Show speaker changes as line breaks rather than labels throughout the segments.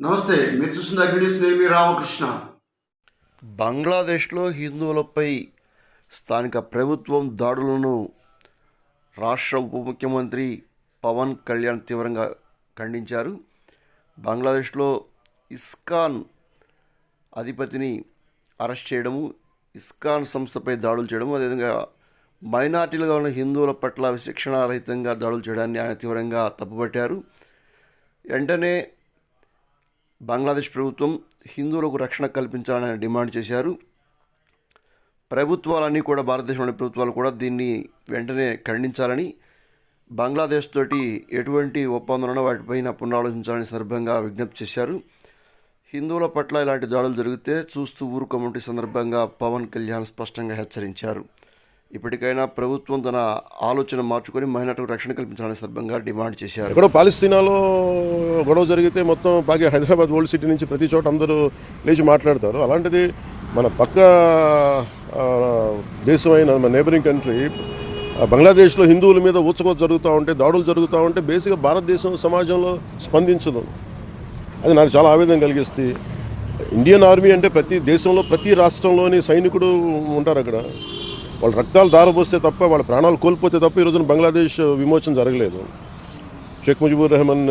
నమస్తే మీరు చూస్తున్న అగ్నిస్ నేను రామకృష్ణ.
బంగ్లాదేశ్లో హిందువులపై స్థానిక ప్రభుత్వం దాడులను రాష్ట్ర ఉప ముఖ్యమంత్రి పవన్ కళ్యాణ్ తీవ్రంగా ఖండించారు. బంగ్లాదేశ్లో ఇస్కాన్ అధిపతిని అరెస్ట్ చేయడము ఇస్కాన్ సంస్థపై దాడులు చేయడము అదేవిధంగా మైనార్టీలుగా ఉన్న హిందువుల పట్ల విశిక్షణారహితంగా దాడులు చేయడాన్ని ఆయన తీవ్రంగా తప్పుపట్టారు. వెంటనే బంగ్లాదేశ్ ప్రభుత్వం హిందువులకు రక్షణ కల్పించాలని డిమాండ్ చేశారు. ప్రభుత్వాలన్నీ కూడా భారతదేశంలోని ప్రభుత్వాలు కూడా దీన్ని వెంటనే ఖండించాలని బంగ్లాదేశ్ తోటి ఎటువంటి ఒప్పందాలను వాటిపైన పునరాలోచించాలని సందర్భంగా విజ్ఞప్తి చేశారు. హిందువుల పట్ల ఇలాంటి దాడులు జరిగితే చూస్తూ ఊరుకోమంటే సందర్భంగా పవన్ కళ్యాణ్ స్పష్టంగా హెచ్చరించారు. ఇప్పటికైనా ప్రభుత్వం తన ఆలోచన మార్చుకొని మైనార్టీలకు రక్షణ కల్పించాలని సందర్భంగా డిమాండ్ చేశారు.
ఇక్కడ పాలిస్తీనాలో గొడవ జరిగితే మొత్తం బాగా హైదరాబాద్ ఓల్డ్ సిటీ నుంచి ప్రతి చోట అందరూ లేచి మాట్లాడతారు. అలాంటిది మన పక్క దేశమైన మన నేబరింగ్ కంట్రీ బంగ్లాదేశ్లో హిందువుల మీద ఊచకోత జరుగుతూ ఉంటే దాడులు జరుగుతూ ఉంటే బేసిక్గా భారతదేశం సమాజంలో స్పందించదు. అది నాకు చాలా ఆవేదన కలిగిస్తుంది. ఇండియన్ ఆర్మీ అంటే ప్రతి దేశంలో ప్రతి రాష్ట్రంలోని సైనికుడు ఉంటారు అక్కడ. వాళ్ళ రక్తాలు దారబోస్తే తప్ప వాళ్ళ ప్రాణాలు కోల్పోతే తప్ప ఈ రోజున బంగ్లాదేశ్ విమోచన జరగలేదు. షేక్ ముజిబుర్ రెహమాన్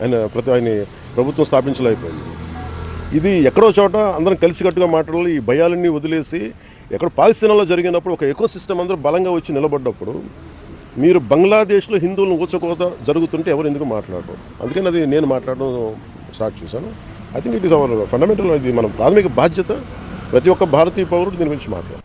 ఆయన ప్రతి ఆయన ప్రభుత్వం స్థాపించలేకపోయింది. ఇది ఎక్కడో చోట అందరం కలిసికట్టుగా మాట్లాడాలి ఈ భయాలన్నీ వదిలేసి ఎక్కడ పాకిస్తాన్లో జరిగినప్పుడు ఒక ఎకో సిస్టమ్ అందరూ బలంగా వచ్చి నిలబడ్డప్పుడు మీరు బంగ్లాదేశ్లో హిందువులను ఊచకోత జరుగుతుంటే ఎవరు ఎందుకు మాట్లాడరు? అందుకని అది నేను మాట్లాడడం స్టార్ట్ చేశాను. I think it is our fundamental ఇది మన ప్రాథమిక బాధ్యత. ప్రతి ఒక్క భారతీయ పౌరుడు దీని గురించి
మాట్లాడు